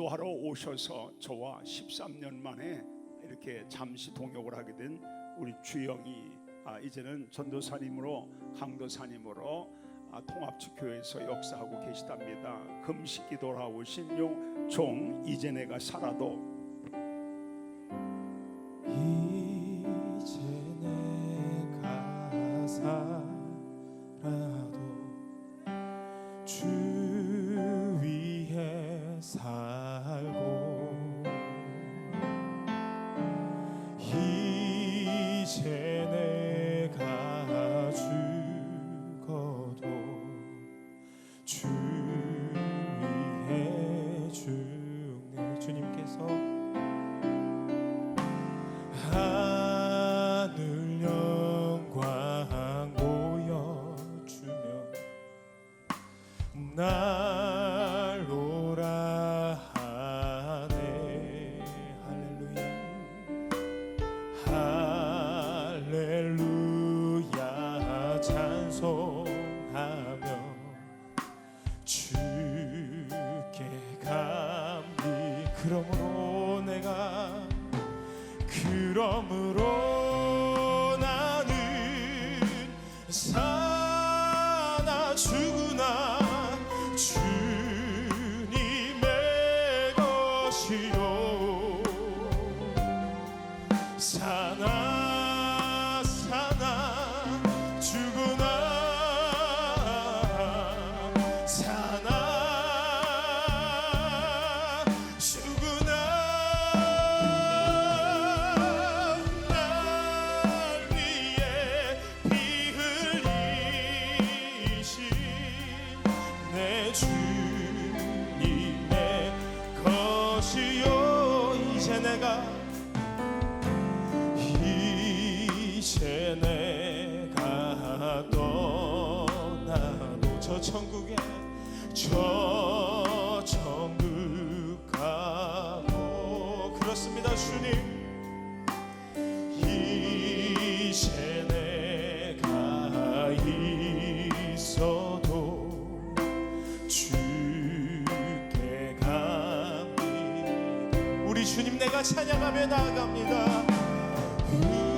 기도하러 오셔서 저와 13년 만에 이렇게 잠시 동역을 하게 된 우리 주영이 아, 이제는 전도사님으로 강도사님으로 아, 통합주 교회에서 역사하고 계시답니다. 금식 기도를 하고 오신 용 종 이제 내가 살아도 주님께서 하늘 영광 보여주며 날 오라 하네. 할렐루야. 할렐루야. 찬송하며 주 그러므로 내가 그러므로 나는 사나 죽으나 주님의 것이요 내 주님의 것이요. 이제 내가 이제 내가 떠나도 저 천국에 저 주님 내가 찬양하며 나아갑니다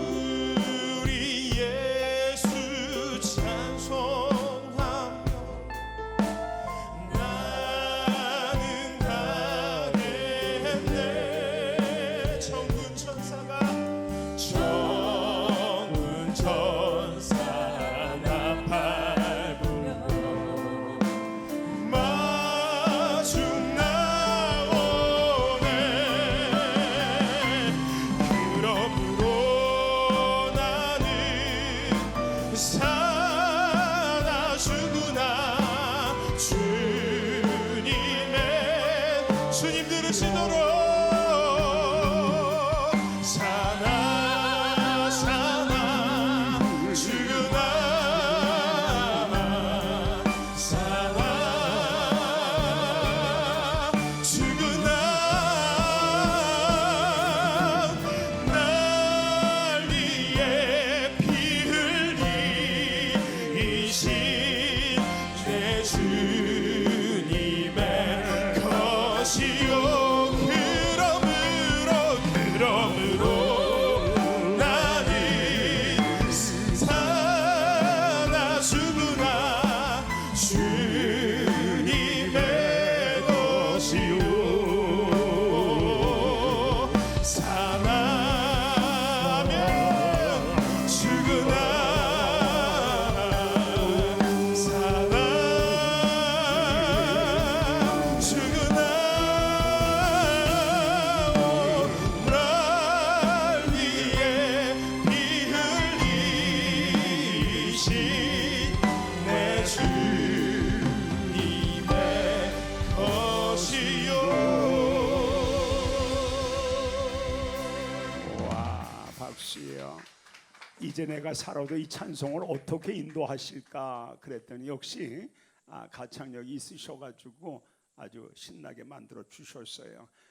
살아 죽으나. 주 박수요. 이제 내가 살아도 이 찬송을 어떻게 인도하실까 그랬더니 역시 아, 가창력이 있으셔가지고 아주 신나게 만들어 주셨어요.